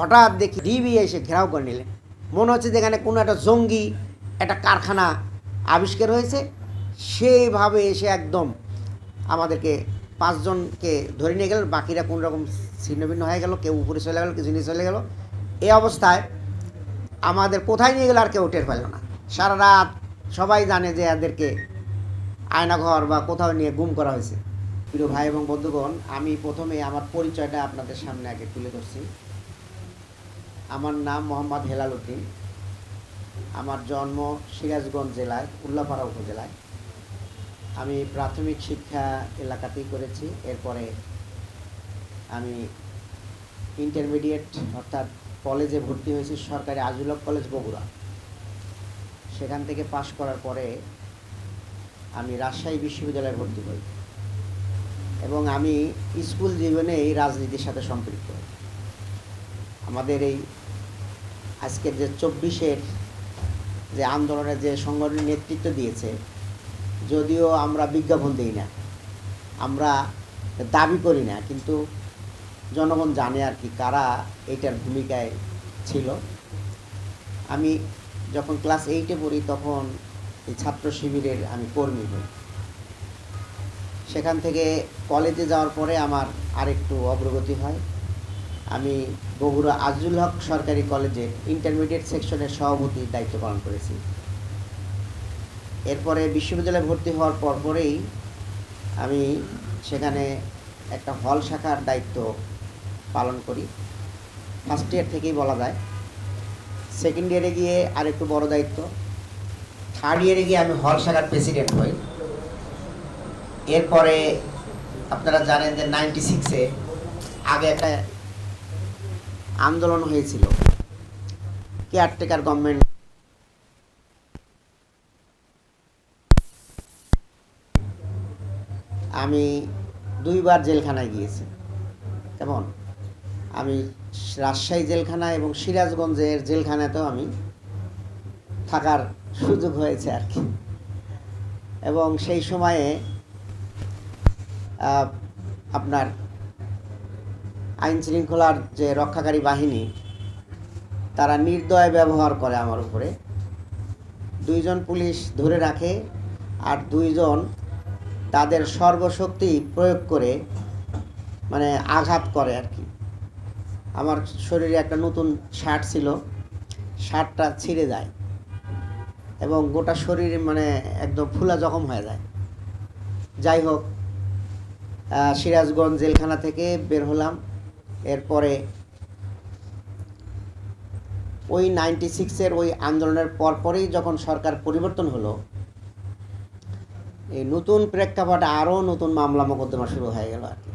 হঠাৎ দেখি ডিবি এসে ঘেরাও করে নিলেন। মনে হচ্ছে যেখানে কোনো একটা জঙ্গি, একটা কারখানা আবিষ্কার হয়েছে। সেইভাবে এসে একদম আমাদেরকে পাঁচজনকে ধরে নিয়ে গেল বাকিরা কোন রকম ছিন্নভিন্ন হয়ে গেল, কেউ উপরে চলে গেল, কিছু নিয়ে চলে গেল। এই অবস্থায় আমাদের কোথায় নিয়ে গেল আর কেউ টের পেল না। সারা রাত সবাই জানে যে এদেরকে আয়নাঘর বা কোথাও নিয়ে গুম করা হয়েছে। প্রিয় ভাই এবং বন্ধুগণ, আমি প্রথমে আমার পরিচয়টা আপনাদের সামনে আগে তুলে ধরছি। আমার নাম মোহাম্মদ হেলাল উদ্দিন। আমার জন্ম সিরাজগঞ্জ জেলায়, উল্লাপাড়া উপজেলায়। আমি প্রাথমিক শিক্ষা এলাকাতেই করেছি। এরপরে আমি ইন্টারমিডিয়েট অর্থাৎ কলেজে ভর্তি হয়েছি সরকারি আজুলক কলেজ বগুড়া। সেখান থেকে পাশ করার পরে আমি রাজশাহী বিশ্ববিদ্যালয়ে ভর্তি হই এবং আমি স্কুল জীবনে এই রাজনীতির সাথে সম্পৃক্ত। আমাদের এই আজকের যে চব্বিশের যে আন্দোলনের যে সংগঠনের নেতৃত্ব দিয়েছে, যদিও আমরা বিজ্ঞাপন দিই না, আমরা দাবি করি না, কিন্তু জনগণ জানে আর কি কারা এটার ভূমিকায় ছিল। আমি যখন ক্লাস এইটে পড়ি তখন এই ছাত্র শিবিরের আমি কর্মী হই। সেখান থেকে কলেজে যাওয়ার পরে আমার আরেকটু অগ্রগতি হয়। আমি বগুড়া আজুল হক সরকারি কলেজে ইন্টারমিডিয়েট সেকশনের সভাপতির দায়িত্ব পালন করেছি। এরপরে বিশ্ববিদ্যালয়ে ভর্তি হওয়ার পর পরেই আমি সেখানে একটা হল শাখার দায়িত্ব পালন করি। ফার্স্ট ইয়ার থেকেই বলা যায়। সেকেন্ড ইয়ারে গিয়ে আরেকটু বড় দায়িত্ব। থার্ড ইয়ারে গিয়ে আমি হল শাখার প্রেসিডেন্ট হই। এরপরে আপনারা জানেন যে নাইনটি সিক্সে আগে একটা আন্দোলন হয়েছিল। কেয়ারটেকার গভর্নমেন্ট আমি দুইবার জেলখানায় গিয়েছি। কেমন? আমি রাজশাহী জেলখানা এবং সিরাজগঞ্জের জেলখানাতেও আমি থাকার সুযোগ হয়েছে আর কি। এবং সেই সময়ে আপনার আইন শৃঙ্খলার যে রক্ষাকারী বাহিনী, তারা নির্দয় ব্যবহার করে আমার উপরে। দুইজন পুলিশ ধরে রাখে আর দুইজন তাদের সর্বশক্তি প্রয়োগ করে মানে আঘাত করে আর কি। আমার শরীরে একটা নতুন শার্ট ছিল, শার্টটা ছিঁড়ে যায় এবং গোটা শরীর মানে একদম ফুলা জখম হয়ে যায়। যাই হোক সিরাজগঞ্জ জেলখানা থেকে বের হলাম। এরপরে ওই নাইনটি সিক্সের ওই আন্দোলনের পরপরই যখন সরকার পরিবর্তন হলো, এই নতুন প্রেক্ষাপটে আরও নতুন মামলা মোকদ্দমা শুরু হয়ে গেল আর কি।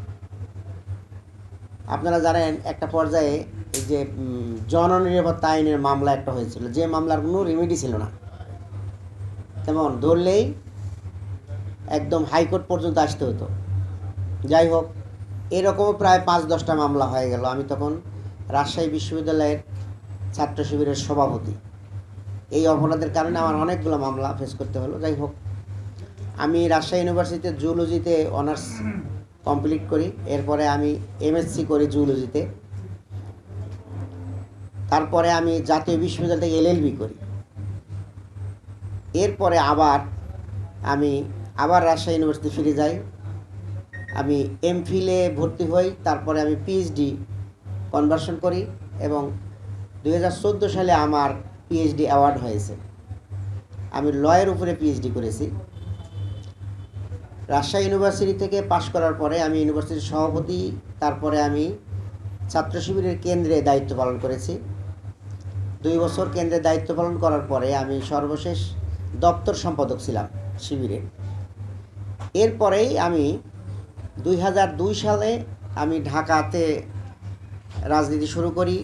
আপনারা জানেন, একটা পর্যায়ে যে জননিরাপত্তা আইনের মামলা একটা হয়েছিল। যে মামলার কোনো রেমেডি ছিল না। তেমন ধরলেই একদম হাইকোর্ট পর্যন্ত আসতে হতো। যাই হোক এরকমও প্রায় পাঁচ দশটা মামলা হয়ে গেল। আমি তখন রাজশাহী বিশ্ববিদ্যালয়ের ছাত্র শিবিরের সভাপতি। এই অপরাধের কারণে আমার অনেকগুলো মামলা ফেস করতে হলো। যাই হোক, আমি রাজশাহী ইউনিভার্সিটিতে জুলজিতে অনার্স কমপ্লিট করি। এরপরে আমি এমএসসি করি জুলজিতে তারপরে আমি জাতীয় বিশ্ববিদ্যালয় থেকে এলএলবি করি। এরপরে আবার আমি, আবার রাজশাহী ইউনিভার্সিটি ফিরে যাই। আমি এমফিলে ভর্তি হই, তারপরে আমি পিএইচডি কনভার্সন করি এবং দু হাজার চোদ্দ সালে আমার পিএইচডি অ্যাওয়ার্ড হয়েছে। আমি লয়ের উপরে পিএইচডি করেছি। রাজশাহী ইউনিভার্সিটি থেকে পাশ করার পরে আমি ইউনিভার্সিটির সভাপতি, তারপরে আমি ছাত্র শিবিরের কেন্দ্রে দায়িত্ব পালন করেছি। দুই বছর কেন্দ্রে দায়িত্ব পালন করার পরে আমি সর্বশেষ দপ্তর সম্পাদক ছিলাম শিবিরে এরপরেই আমি দুই হাজার দুই সালে আমি ঢাকাতে রাজনীতি শুরু করি।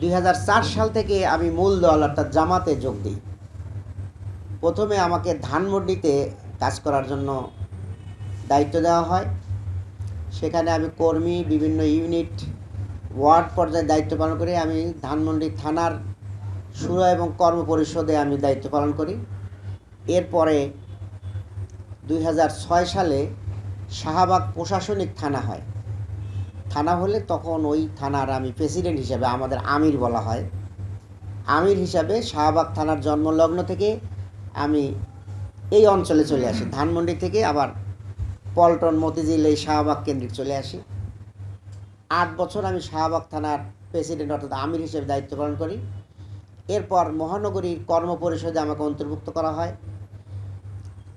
দুই হাজার চার সাল থেকে আমি মূল দল অর্থাৎ জামাতে যোগ দিই। প্রথমে আমাকে ধানমন্ডিতে কাজ করার জন্য দায়িত্ব দেওয়া হয়। সেখানে আমি কর্মী, বিভিন্ন ইউনিট, ওয়ার্ড পর্যায়ে দায়িত্ব পালন করি আমি ধানমন্ডি থানার সুরা এবং কর্ম পরিষদে আমি দায়িত্ব পালন করি। এরপরে দুই হাজার ছয় সালে শাহবাগ প্রশাসনিক থানা হয়। থানা হলে তখন ওই থানার আমি প্রেসিডেন্ট হিসাবে আমাদের আমির বলা হয়। আমির হিসাবে শাহবাগ থানার জন্মলগ্ন থেকে আমি এই অঞ্চলে চলে আসি। ধানমন্ডি থেকে আবার পল্টন, মতিঝিল এই শাহবাগ কেন্দ্রিক চলে আসি। আট বছর আমি শাহবাগ থানার প্রেসিডেন্ট অর্থাৎ আমির হিসেবে দায়িত্ব পালন করি। এরপর মহানগরীর কর্ম পরিষদে আমাকে অন্তর্ভুক্ত করা হয়।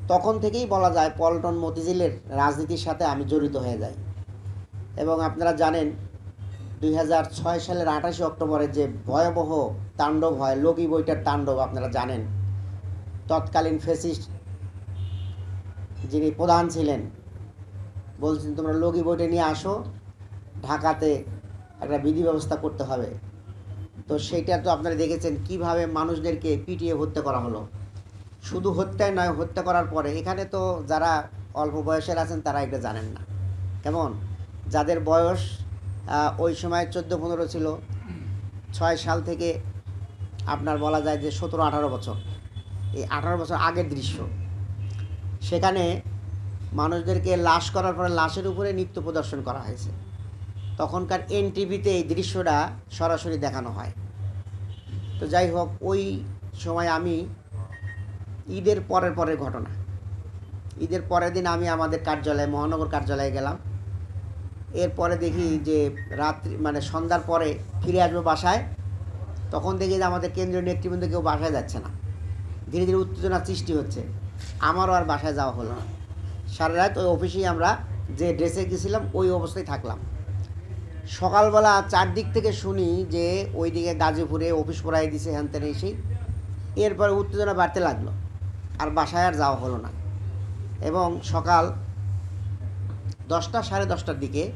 তখন থেকেই বলা যায় পল্টন মতিঝিলের রাজনীতির সাথে আমি জড়িত হয়ে যাই। এবং আপনারা জানেন, দুই হাজার ছয় সালের আঠাশে অক্টোবরে যে ভয়াবহ তাণ্ডব হয়, লগি বইটার তাণ্ডব আপনারা জানেন। তৎকালীন ফেসিস্ট যিনি প্রধান ছিলেন, বলছেন, তোমরা লগি বইটা নিয়ে আসো, ঢাকাতে একটা বিধি ব্যবস্থা করতে হবে। তো সেইটা তো আপনারা দেখেছেন, কীভাবে মানুষদেরকে পিটিয়ে হত্যা করা হলো। শুধু হত্যাই নয়, হত্যা করার পরে এখানে তো যারা অল্প বয়সের আছেন তারা এটা জানেন না। কেমন? যাদের বয়স ওই সময় চোদ্দ পনেরো ছিল, ছয় সাল থেকে আপনার বলা যায় যে সতেরো আঠারো বছর। এই আঠারো বছর আগের দৃশ্য। সেখানে মানুষদেরকে লাশ করার পরে লাশের উপরে নৃত্য প্রদর্শন করা হয়েছে। তখনকার এনটিভিতে এই দৃশ্যটা সরাসরি দেখানো হয়। তো যাই হোক, ওই সময় আমি ঈদের পরের পরের ঘটনা। ঈদের পরের দিন আমি আমাদের কার্যালয়ে, মহানগর কার্যালয়ে গেলাম। এরপরে দেখি যে রাত্রি মানে সন্ধ্যার পরে ফিরে আসব বাসায়। তখন দেখি যে আমাদের কেন্দ্রীয় নেতৃবৃন্দ কেউ বাসায় যাচ্ছে না। ধীরে ধীরে উত্তেজনার সৃষ্টি হচ্ছে। আমারও আর বাসায় যাওয়া হলো না। সারা রাত ওই অফিসেই আমরা যে ড্রেসে গেছিলাম, ওই অবস্থায় থাকলাম। সকালবেলা চারদিক থেকে শুনি যে ওইদিকে গাজীপুরে অফিস পড়াই দিছে হ্যান ত্যান এসেই। এরপরে উত্তেজনা বাড়তে লাগল। আর বাসায় আর যাওয়া হলো না। এবং সকাল দশটা সাড়ে দশটার দিকে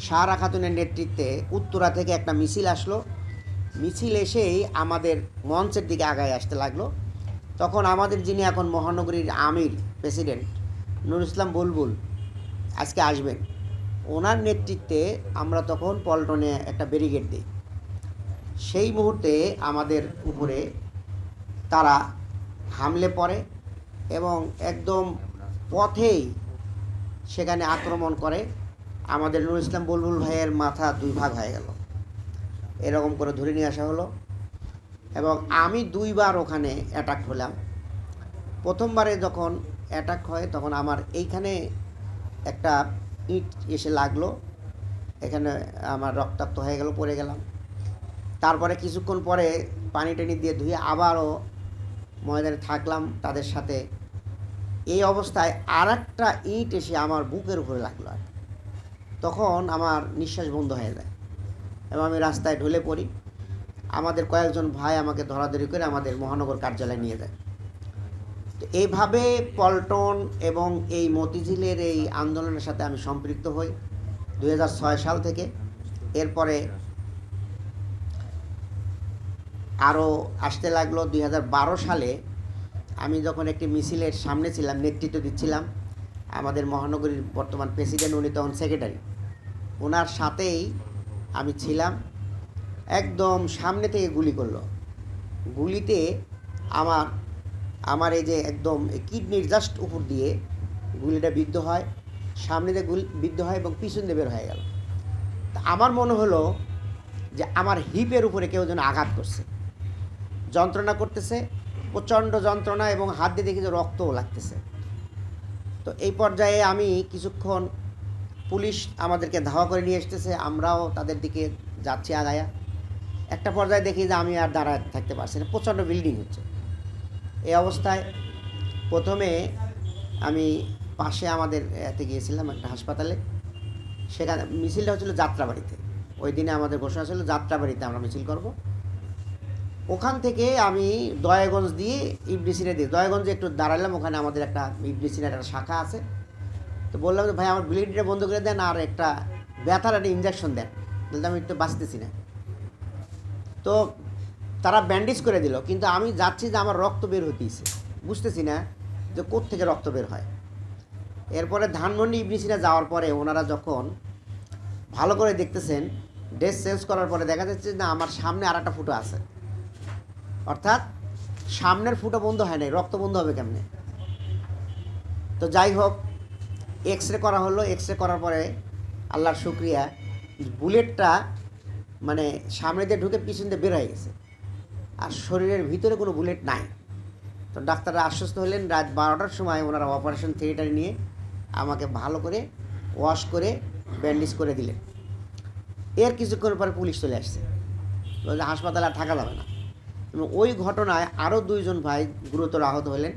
সারা খাতুনের নেতৃত্বে উত্তরা থেকে একটা মিছিল আসলো। মিছিল এসেই আমাদের মঞ্চের দিকে আগায় আসতে লাগল। তখন আমাদের যিনি এখন মহানগরীর আমির, প্রেসিডেন্ট নুর ইসলাম বুলবুল আজকে আসবেন। ওনার নেতৃত্বে আমরা তখন পল্টনে একটা ব্যারিকেড দিই। সেই মুহূর্তে আমাদের উপরে তারা হামলে পড়ে এবং একদম পথেই সেখানে আক্রমণ করে। আমাদের নুর ইসলাম বুলবুল ভাইয়ের মাথা দুই ভাগ হয়ে গেল। এরকম করে ধরে নিয়ে আসা হলো এবং আমি দুইবার ওখানে অ্যাটাক হলাম। প্রথমবারে যখন অ্যাটাক হয় তখন আমার এইখানে একটা ইট এসে লাগল। এখানে আমার রক্তাক্ত হয়ে গেল, পড়ে গেলাম। তারপরে কিছুক্ষণ পরে পানি টানি দিয়ে ধুয়ে আবারও ময়দানে থাকলাম তাদের সাথে। এই অবস্থায় আর একটা ইট এসে আমার বুকের উপরে লাগল আর তখন আমার নিঃশ্বাস বন্ধ হয়ে যায় এবং আমি রাস্তায় ঢলে পড়ি। আমাদের কয়েকজন ভাই আমাকে ধরাধরি করে আমাদের মহানগর কার্যালয়ে নিয়ে যায়। তো এইভাবে পল্টন এবং এই মতিঝিলের এই আন্দোলনের সাথে আমি সম্পৃক্ত হই। দু হাজার ছয় সাল থেকে। এরপরে আরও আসতে লাগল দুই হাজার বারো সালে। আমি যখন একটি মিছিলের সামনে ছিলাম, নেতৃত্ব দিচ্ছিলাম, আমাদের মহানগরীর বর্তমান প্রেসিডেন্ট, উনি তখন সেক্রেটারি। ওনার সাথেই আমি ছিলাম, একদম সামনে থেকে গুলি করল। গুলিতে আমার আমার এই যে একদম কিডনির জাস্ট উপর দিয়ে গুলিটা বিদ্ধ হয়, সামনে দিয়ে গুলি বিদ্ধ হয় এবং পিছন দিয়ে বের হয়ে গেল। তা আমার মনে হলো যে আমার হিপের উপরে কেউ যেন আঘাত করছে। যন্ত্রণা করতেছে, প্রচণ্ড যন্ত্রণা এবং হাত দিয়ে দেখি যে রক্তও লাগতেছে। তো এই পর্যায়ে আমি কিছুক্ষণ পুলিশ আমাদেরকে ধাওয়া করে নিয়ে এসতেছে আমরাও তাদের দিকে যাচ্ছি আগায়া। একটা পর্যায়ে দেখি যে আমি আর দাঁড়ায় থাকতে পারছি না, প্রচণ্ড বিল্ডিং হচ্ছে। এই অবস্থায় প্রথমে আমি পাশে আমাদের এতে গিয়েছিলাম একটা হাসপাতালে। সেখানে মিছিলটা হচ্ছিল যাত্রাবাড়িতে। ওই দিনে আমাদের ঘোষণা ছিল যাত্রাবাড়িতে আমরা মিছিল করব। ওখান থেকে আমি দয়াগঞ্জ দিয়ে ইবডিসিনে দিই দয়াগঞ্জে একটু দাঁড়ালাম, ওখানে আমাদের একটা ইবডিসিনের একটা শাখা আছে। তো বললাম যে, ভাই, আমার ব্লিডটা বন্ধ করে দেন আর একটা ব্যথার একটা ইঞ্জেকশন দেন বলতে আমি একটু বাঁচতেছি না। তো তারা ব্যান্ডেজ করে দিল, কিন্তু আমি যাচ্ছি যে আমার রক্ত বের হতেইছে বুঝতেছি না যে থেকে রক্ত বের হয়। এরপরে ধানমন্ডি ইবনিসিনা যাওয়ার পরে ওনারা যখন ভালো করে দেখতেছেন ড্রেস চেঞ্জ করার পরে দেখা যাচ্ছে না, আমার সামনে আর একটা ফুটো আছে। অর্থাৎ সামনের ফুটো বন্ধ হয় নাই, রক্ত বন্ধ হবে কেমনে? তো যাই হোক এক্স রে করা হলো এক্স রে করার পরে আল্লাহর শুক্রিয়া, বুলেটটা মানে সামনে দিয়ে ঢুকে পিছন দিয়ে বের হয়ে গেছে। আর শরীরের ভিতরে কোনো বুলেট নাই। তো ডাক্তাররা আশ্বস্ত হলেন, রাত বারোটার সময় ওনারা অপারেশন থিয়েটারে নিয়ে আমাকে ভালো করে ওয়াশ করে, ব্যান্ডেজ করে দিলেন। এর কিছুক্ষণ পরে পুলিশ চলে আসছে। বলছে, হাসপাতালে আর থাকা যাবে না। এবং ওই ঘটনায় আরও দুইজন ভাই গুরুতর আহত হলেন।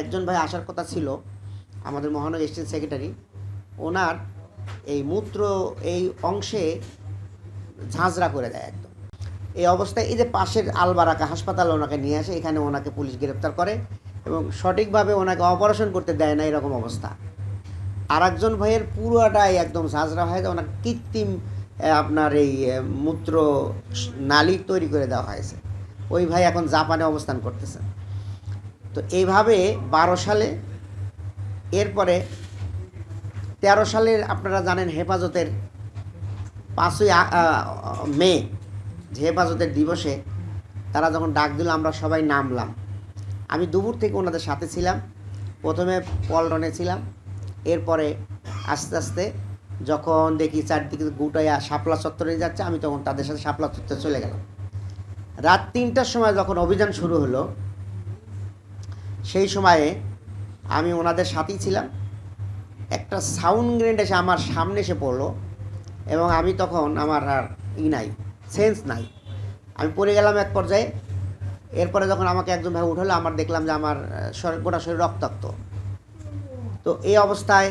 একজন ভাই আসার কথা ছিল আমাদের মহানগর স্টেট সেক্রেটারি। ওনার এই মূত্র, এই অংশে ঝাঁঝরা করে দেয় একদম। এই অবস্থায় এই যে পাশের আলবারাকা হাসপাতালে ওনাকে নিয়ে আসে, এখানে ওনাকে পুলিশ গ্রেপ্তার করে এবং সঠিকভাবে ওনাকে অপারেশন করতে দেয় না এরকম অবস্থা। আর একজন ভাইয়ের পুরোটাই একদম ঝাঁঝরা হয়ে যায় ওনার কৃত্রিম আপনার এই মূত্র নালী তৈরি করে দেওয়া হয়েছে। ওই ভাই এখন জাপানে অবস্থান করতেছেন তো এইভাবে বারো সালে, এরপরে তেরো সালের আপনারা জানেন হেফাজতের পাঁচই মে, হেফাজতের দিবসে তারা যখন ডাক দিল, আমরা সবাই নামলাম। আমি দুপুর থেকে ওনাদের সাথে ছিলাম, প্রথমে পল্টনে ছিলাম, এরপরে আস্তে আস্তে যখন দেখি চারদিকে গুটাইয়া শাপলা চত্বরে যাচ্ছে, আমি তখন তাদের সাথে শাপলা চত্বরে চলে গেলাম। রাত তিনটার সময় যখন অভিযান শুরু হলো, সেই সময়ে আমি ওনাদের সাথেই ছিলাম। একটা সাউন্ড গ্রেনেড এসে আমার সামনে এসে পড়ল এবং আমি তখন আমার আর ই নাই, সেন্স নাই। আমি পড়ে গেলাম এক পর্যায়ে। এরপরে যখন আমাকে একজন ভাই উঠালো, আমার দেখলাম যে আমার গোটা শরীর রক্তাক্ত। তো এই অবস্থায়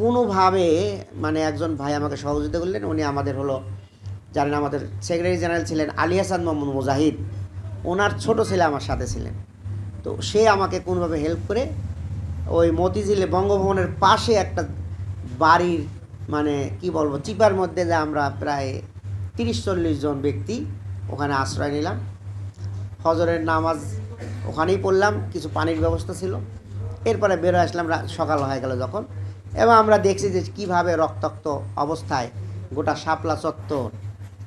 কোনোভাবে মানে একজন ভাই আমাকে সহযোগিতা করলেন। উনি আমাদের হলো জানেন আমাদের সেক্রেটারি জেনারেল ছিলেন আলী হাসান মোহাম্মদ মুজাহিদ। ওনার ছোট ছেলে আমার সাথে ছিলেন। তো সে আমাকে কোনোভাবে হেল্প করে ওই মতিঝিলে বঙ্গভবনের পাশে একটা বাড়ির মানে কি বলব, চিপার মধ্যে যে আমরা প্রায় তিরিশ চল্লিশ জন ব্যক্তি ওখানে আশ্রয় নিলাম। হজরের নামাজ ওখানেই পড়লাম, কিছু পানির ব্যবস্থা ছিল। এরপরে বেরো আসলাম সকাল হয়ে গেল যখন। এবং আমরা দেখছি যে কীভাবে রক্তাক্ত অবস্থায় গোটা শাপলা চত্বর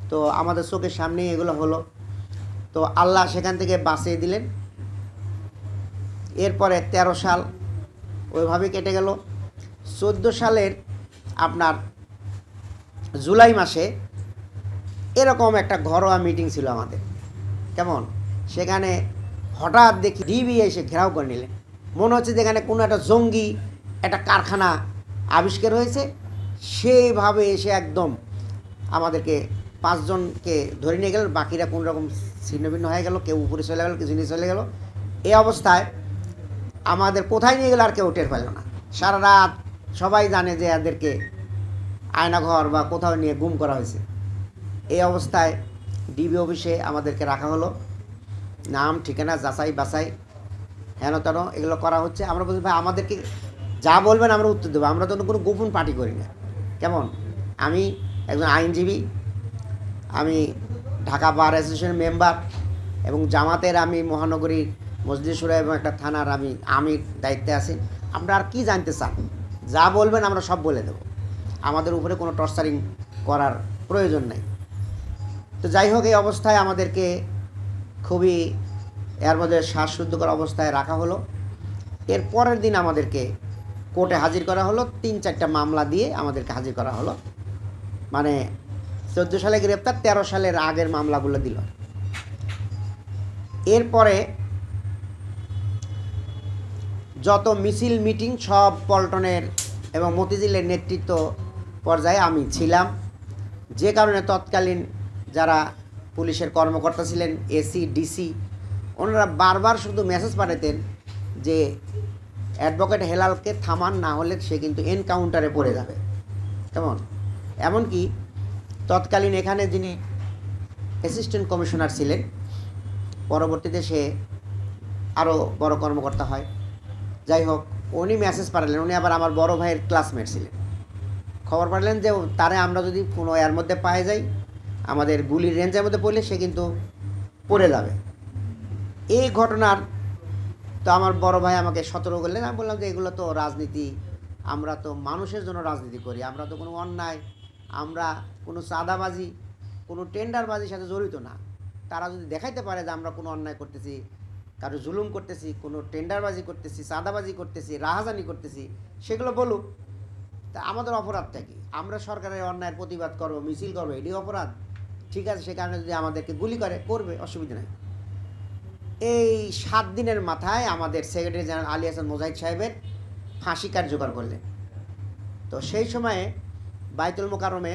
তো আমাদের চোখের সামনেই এগুলো হলো। তো আল্লাহ সেখান থেকে বাঁচিয়ে দিলেন। এরপরে ১৩ সাল ওইভাবে কেটে গেল। চোদ্দ সালের আপনার জুলাই মাসে এরকম একটা ঘরোয়া মিটিং ছিল আমাদের। কেমন? সেখানে হঠাৎ দেখি ডিবি এসে ঘেরাও করে নিলেন। মনে হচ্ছে যে এখানে কোনো একটা জঙ্গি, একটা কারখানা আবিষ্কার হয়েছে। সেইভাবে এসে একদম আমাদেরকে পাঁচজনকে ধরে নিয়ে গেল, বাকিরা কোন রকম ছিন্নভিন্ন হয়ে গেল, কেউ উপরে চলে গেল, কিছু নিচে চলে গেল। এই অবস্থায় আমাদের কোথায় নিয়ে গেলে আর কেউ টের পেল না। সারা রাত সবাই জানে যে এদেরকে আয়নাঘর বা কোথাও নিয়ে গুম করা হয়েছে। এই অবস্থায় ডিবি অফিসে আমাদেরকে রাখা হলো। নাম, ঠিকানা, যাচাই বাছাই, হেন তেন এগুলো করা হচ্ছে। আমরা বলছি, ভাই, আমাদেরকে যা বলবেন আমরা উত্তর দেবো। আমরা তো কোনো গোপন পার্টি করি না। কেমন? আমি একজন আইনজীবী আমি ঢাকা বার অ্যাসোসিয়েশনের মেম্বার এবং জামাতের আমি মহানগরীর মজলিসুরা এবং একটা থানার আমি আমি দায়িত্বে আছি। আপনারা আর কি জানতে চান? যা বলবেন আমরা সব বলে দেবো। আমাদের উপরে কোনো টর্চারিং করার প্রয়োজন নেই। তো যাই হোক, এই অবস্থায় আমাদেরকে খুবই এর মধ্যে শ্বাসরুদ্ধকর অবস্থায় রাখা হলো। এর পরের দিন আমাদেরকে কোর্টে হাজির করা হলো। তিন চারটা মামলা দিয়ে আমাদেরকে হাজির করা হলো। মানে চোদ্দ সালে গ্রেপ্তার, তেরো সালের আগের মামলাগুলো দিল। এরপরে যত মিছিল, মিটিং সব পল্টনের এবং মতিঝিলের নেতৃত্ব পর্যায়ে আমি ছিলাম। যে কারণে তৎকালীন যারা পুলিশের কর্মকর্তা ছিলেন, এসি, ডিসি, ওনারা বারবার শুধু মেসেজ পাঠাতেন যে অ্যাডভোকেট হেলালকে থামান, না হলে সে কিন্তু এনকাউন্টারে পড়ে যাবে। কেমন? এমনকি তৎকালীন এখানে যিনি অ্যাসিস্ট্যান্ট কমিশনার ছিলেন, পরবর্তীতে সে আরও বড় কর্মকর্তা হয়। যাই হোক, উনি মেসেজ পাঠালেন, উনি আবার আমার বড় ভাইয়ের ক্লাসমেট ছিলেন। খবর পাঠালেন যে তারে আমরা যদি কোনো এর মধ্যে পায়ে যাই, আমাদের গুলির রেঞ্জের মধ্যে পড়লে সে কিন্তু পড়ে যাবে। এই ঘটনার তো আমার বড় ভাই আমাকে সতর্ক করলেন। আমি বললাম যে এগুলো তো রাজনীতি, আমরা তো মানুষের জন্য রাজনীতি করি, আমরা তো কোনো অন্যায় আমরা কোনো চাঁদাবাজি, কোনো টেন্ডারবাজির সাথে জড়িত না। তারা যদি দেখাইতে পারে যে আমরা কোনো অন্যায় করতেছি, কারও জুলুম করতেছি, কোনো টেন্ডারবাজি করতেছি, চাঁদাবাজি করতেছি, রাহাজানি করতেছি, সেগুলো বলুক, তা আমাদের অপরাধটা কি? আমরা সরকারের অন্যায়ের প্রতিবাদ করব, মিছিল করব, এটি অপরাধ। ঠিক আছে, সে কারণে যদি আমাদেরকে গুলি করে, করবে, অসুবিধা নেই। এই সাত দিনের মাথায় আমাদের সেক্রেটারি জেনারেল আলী হাসান মোজাহিদ সাহেবের ফাঁসি কার্যকর করলেন। তো সেই সময়ে বাইতুল মোকারমে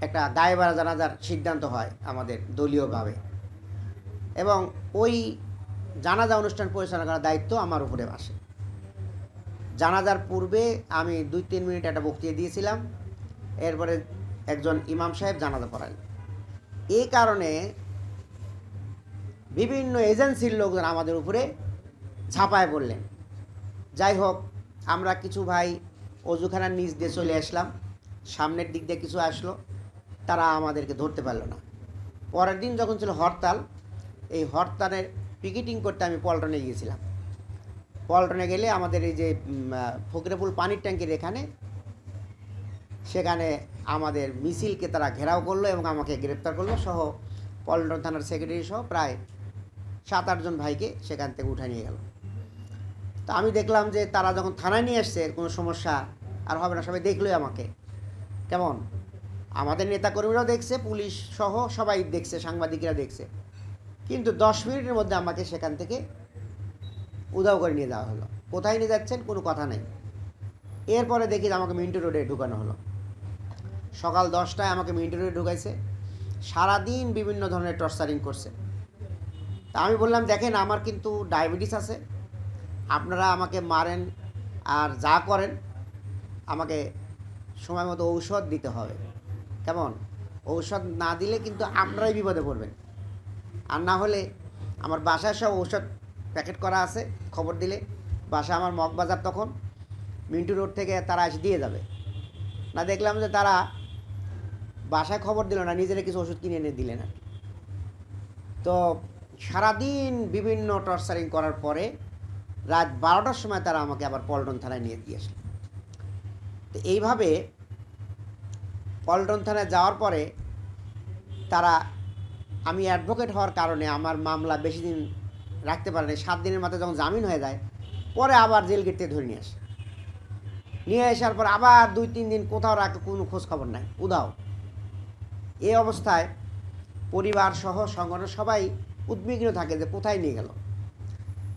একটা গায়েবারা জানাজার সিদ্ধান্ত হয় আমাদের দলীয়ভাবে। এবং ওই জানাজা অনুষ্ঠান পরিচালনা করার দায়িত্ব আমার উপরে আসে। জানাজার পূর্বে আমি দুই তিন মিনিট একটা বক্তৃতা দিয়েছিলাম। এরপরে একজন ইমাম সাহেব জানাজা পড়ালেন। এই কারণে বিভিন্ন এজেন্সির লোকজন আমাদের উপরে ঝাঁপায় পড়লেন। যাই হোক, আমরা কিছু ভাই অজুখানার নিচ দিয়ে চলে আসলাম। সামনের দিক দিয়ে কিছু আসলো। তারা আমাদেরকে ধরতে পারল না। পরের দিন যখন ছিল হরতাল, এই হরতালের পিকেটিং করতে আমি পল্টনে গিয়েছিলাম। পল্টনে গেলে আমাদের এই যে ফকরেপুল পানির ট্যাঙ্কির এখানে, সেখানে আমাদের মিছিলকে তারা ঘেরাও করল এবং আমাকে গ্রেপ্তার করল সহ পল্টন থানার সেক্রেটারি সহ প্রায় সাত আটজন ভাইকে সেখান থেকে উঠে নিয়ে গেল। তো আমি দেখলাম যে তারা যখন থানায় নিয়ে আসছে, কোনো সমস্যা আর হবে না, সবাই দেখলোই আমাকে। কেমন? আমাদের নেতাকর্মীরাও দেখছে, পুলিশ সহ সবাই দেখছে, সাংবাদিকরা দেখছে। কিন্তু দশ মিনিটের মধ্যে আমাকে সেখান থেকে উধাও করে নিয়ে যাওয়া হলো। কোথায় নিয়ে যাচ্ছেন কোনো কথা নেই। এরপরে দেখি আমাকে মিন্টু রোডে ঢুকানো হলো। সকাল দশটায় আমাকে মিন্টু রোডে ঢুকাইছে। সারাদিন বিভিন্ন ধরনের টর্চারিং করছে। তা আমি বললাম, দেখেন, আমার কিন্তু ডায়াবেটিস আছে। আপনারা আমাকে মারেন আর যা করেন, আমাকে সময় মতো ঔষধ দিতে হবে। কেমন? ঔষধ না দিলে কিন্তু আপনারাই বিপদে পড়বেন। আর না হলে আমার বাসায় সব ঔষধ প্যাকেট করা আছে, খবর দিলে। বাসা আমার মগবাজার তখন মিন্টু রোড থেকে তারা এসে দিয়ে যাবে। না দেখলাম যে তারা বাসায় খবর দিল না, নিজেরা কিছু ওষুধ কিনে এনে দিলে না তো সারাদিন বিভিন্ন টর্চারিং করার পরে রাত বারোটার সময় তারা আমাকে আবার পল্টন থানায় নিয়ে আসলো। তো এইভাবে পল্টন থানায় যাওয়ার পরে তারা আমি অ্যাডভোকেট হওয়ার কারণে আমার মামলা বেশি দিন রাখতে পারেনি সাত দিনের মাথায় যখন জামিন হয়ে যায়, পরে আবার জেল গেট থেকে ধরে নিয়ে আসে। নিয়ে আসার পর আবার দুই, তিন দিন কোথাও রাখে কোনো খোঁজ খবর নাই উদাও এই অবস্থায় পরিবার সহ সংগঠন সবাই উদ্বিগ্ন থাকে যে কোথায় নিয়ে গেল।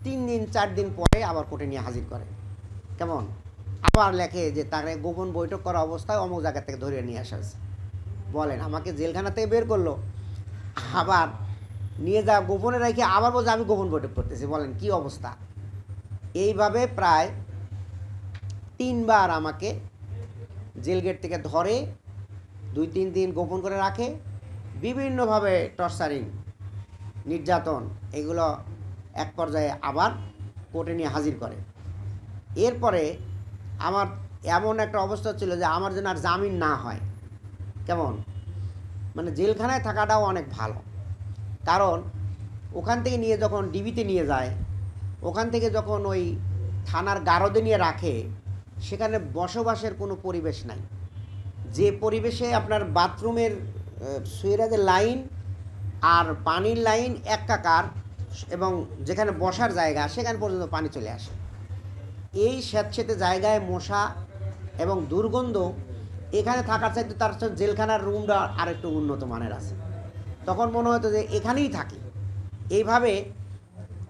তিন দিন, চার দিন পরে আবার কোর্টে নিয়ে হাজির করে। কেমন? আবার লেখে যে তাকে গোপন বৈঠক করা অবস্থায় অমুক জায়গা থেকে ধরে নিয়ে আসা হয়েছে। বলেন, আমাকে জেলখানা থেকে বের করল। আবার নিয়ে যা গোপনে রেখে আবার বলছে, আমি গোপন বৈঠক করতেছি। বলেন, কি অবস্থা? এইভাবে প্রায় তিনবার আমাকে জেল গেট থেকে ধরে, দুই, তিন দিন গোপন করে রাখে। বিভিন্নভাবে টর্চারিং, নির্যাতন, এগুলো এক পর্যায়ে আবার কোর্টে নিয়ে হাজির করে। এরপরে আমার এমন একটা অবস্থা ছিল যে আমার জন্য আর জামিন না হয়। কেমন? মানে জেলখানায় থাকাটাও অনেক ভালো। কারণ ওখান থেকে নিয়ে যখন ডিবিতে নিয়ে যায়, ওখান থেকে যখন ওই থানার গারদে নিয়ে রাখে, সেখানে বসবাসের কোনো পরিবেশ নাই। যে পরিবেশে আপনার বাথরুমের সুইরাজের লাইন আর পানির লাইন একাকার এবং যেখানে বসার জায়গা, সেখানে পর্যন্ত পানি চলে আসে। এই স্যাঁতস্যাঁতে জায়গায় মশা এবং দুর্গন্ধ এখানে থাকার চাইতে তার জেলখানার রুমটা আরেকটু উন্নত মানের আছে। তখন মনে হতো যে এখানেই থাকি। এইভাবে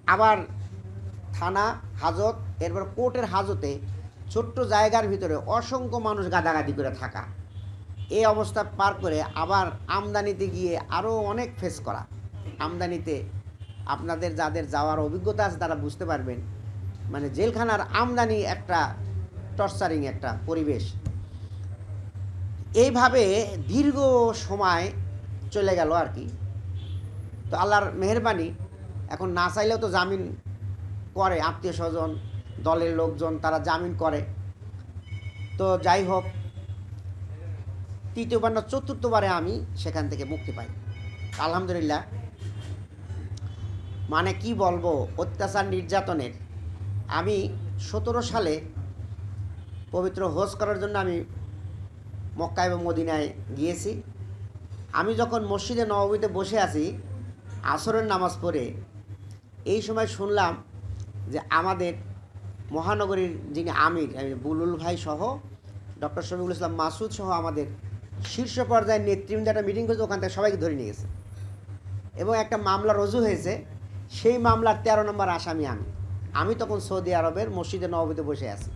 আবার থানা, হাজত, এরপর কোর্টের হাজতে ছোট্ট জায়গার ভিতরে অসংখ্য মানুষ গাদাগাদি করে থাকা। এই অবস্থা পার করে আবার আমদানিতে গিয়ে আরও অনেক ফেস করা। আমদানিতে আপনাদের যাদের যাওয়ার অভিজ্ঞতা আছে তারা বুঝতে পারবেন। মানে জেলখানার আমদানি একটা টর্চারিং একটা পরিবেশ। এইভাবে দীর্ঘ সময় চলে গেল আর কি। তো আল্লাহর মেহরবানি, এখন না চাইলেও তো জামিন করে আত্মীয় স্বজন, দলের লোকজন, তারা জামিন করে। তো যাই হোক তৃতীয়বার না চতুর্থবারে আমি সেখান থেকে মুক্তি পাই। আলহামদুলিল্লাহ মানে কি বলব, অত্যাচার নির্যাতনের। আমি সতেরো সালে পবিত্র হোজ করার জন্য আমি মক্কা এবং মদিনায় গিয়েছি। আমি যখন মসজিদে নবমীতে বসে আছি, আসরের নামাজ পড়ে, এই সময় শুনলাম যে আমাদের মহানগরীর যিনি আমির বুলুল ভাই সহ, ডক্টর শফিকুল ইসলাম মাসুদ সহ আমাদের শীর্ষ পর্যায়ের নেতৃবৃন্দ একটা মিটিং করেছে, ওখান থেকে সবাইকে ধরে নিয়ে গেছে। এবং একটা মামলা রজু হয়েছে। সেই মামলার তেরো নম্বর আসামি আমি। আমি তখন সৌদি আরবের মসজিদে নবীতে বসে আছি।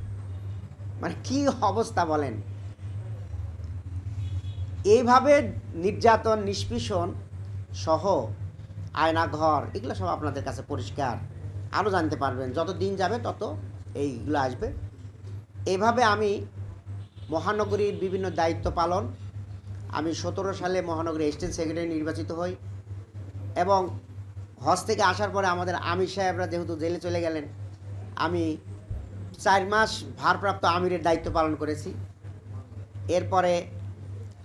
মানে কি অবস্থা বলেন? এইভাবে নির্যাতন, নিষ্পীষণ সহ আয়নাঘর, এগুলো সব আপনাদের কাছে পরিষ্কার। আরও জানতে পারবেন, যত দিন যাবে তত এইগুলো আসবে। এভাবে আমি মহানগরীর বিভিন্ন দায়িত্ব পালন, আমি সতেরো সালে মহানগরী স্টেট সেক্রেটারি নির্বাচিত হই এবং হজ থেকে আসার পরে আমাদের আমির সাহেবরা যেহেতু জেলে চলে গেলেন, আমি চার মাস ভারপ্রাপ্ত আমিরের দায়িত্ব পালন করেছি। এরপরে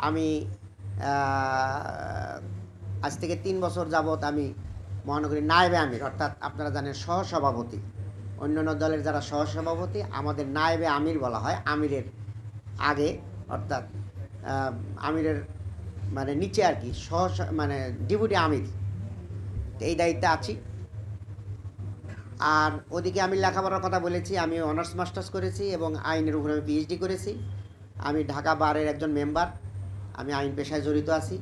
আমি আজ থেকে তিন বছর যাবৎ আমি মহানগরীর নায়েবে আমির, অর্থাৎ আপনারা জানেন সহসভাপতি। অন্যান্য দলের যারা সহসভাপতি, আমাদের নায়েবে আমির বলা হয়, আমিরের আগে, অর্থাৎ আমিরের মানে নিচে আর কি সহ মানে ডিপুটি আমির। এই দায়িত্বে আছি। আর ওদিকে আমি লেখাপড়ার কথা বলেছি, আমি অনার্স মাস্টার্স করেছি এবং আইনের উপরে আমি পিএইচডি করেছি। আমি ঢাকা বারের একজন মেম্বার আমি আইন পেশায় জড়িত আছি।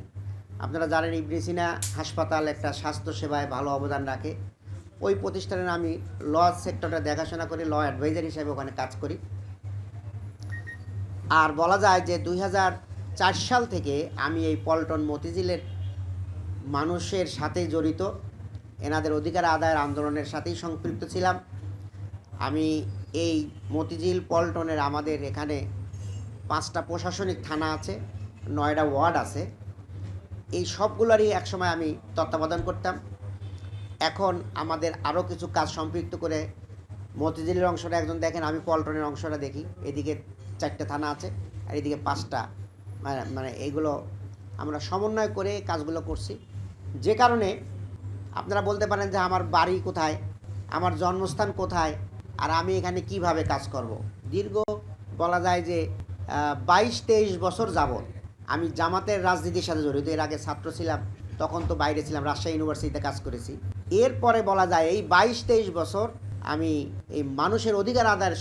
আপনারা জানেন ইবনে সিনা হাসপাতাল একটা স্বাস্থ্য সেবায় ভালো অবদান রাখে। ওই প্রতিষ্ঠানের আমি ল সেক্টরটা দেখাশোনা করি, ল অ্যাডভাইজার হিসেবে ওখানে কাজ করি। আর বলা যায় যে দু হাজার চার সাল থেকে আমি এই পল্টন মতিঝিলের মানুষের সাথে জড়িত। এনাদের অধিকার আদায়ের আন্দোলনের সাথেই সম্পৃক্ত ছিলাম। আমি এই মতিঝিল পল্টনের আমাদের এখানে পাঁচটা প্রশাসনিক থানা আছে, নয়টা ওয়ার্ড আছে। এই সবগুলোরই একসময় আমি তত্ত্বাবধান করতাম। এখন আমাদের আরও কিছু কাজ সম্পৃক্ত করে মতিঝিলের অংশটা, একজন দেখেন আমি পল্টনের অংশটা দেখি, এদিকে চারটে থানা আছে আর এদিকে পাঁচটা মানে মানে এইগুলো আমরা সমন্বয় করে কাজগুলো করছি। যে কারণে আপনারা বলতে পারেন যে আমার বাড়ি কোথায়, আমার জন্মস্থান কোথায়, আর আমি এখানে কীভাবে কাজ করব। দীর্ঘ বলা যায় যে বাইশ তেইশ বছর যাবৎ আমি জামাতের রাজনীতির সাথে জড়িত। এর আগে ছাত্র ছিলাম, তখন তো বাইরে ছিলাম, রাজশাহী ইউনিভার্সিটিতে কাজ করেছি। এরপরে বলা যায় এই বাইশ তেইশ বছর আমি এই মানুষের অধিকার আদায়ের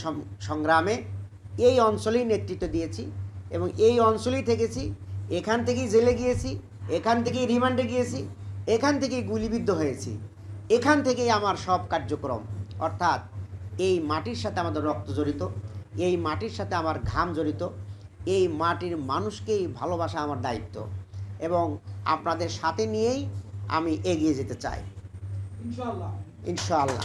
সংগ্রামে এই অঞ্চলেই নেতৃত্ব দিয়েছি এবং এই অঞ্চলেই থেকেছি। এখান থেকেই জেলে গিয়েছি, এখান থেকেই রিমান্ডে গিয়েছি। এখান থেকেই গুলিবিদ্ধ হয়েছি। এখান থেকেই আমার সব কার্যক্রম। অর্থাৎ এই মাটির সাথে আমাদের রক্ত জড়িত এই মাটির সাথে আমার ঘাম জড়িত এই মাটির মানুষকেই ভালোবাসা আমার দায়িত্ব এবং আপনাদের সাথে নিয়েই আমি এগিয়ে যেতে চাই। ইনশাল্লাহ ইনশাআল্লাহ।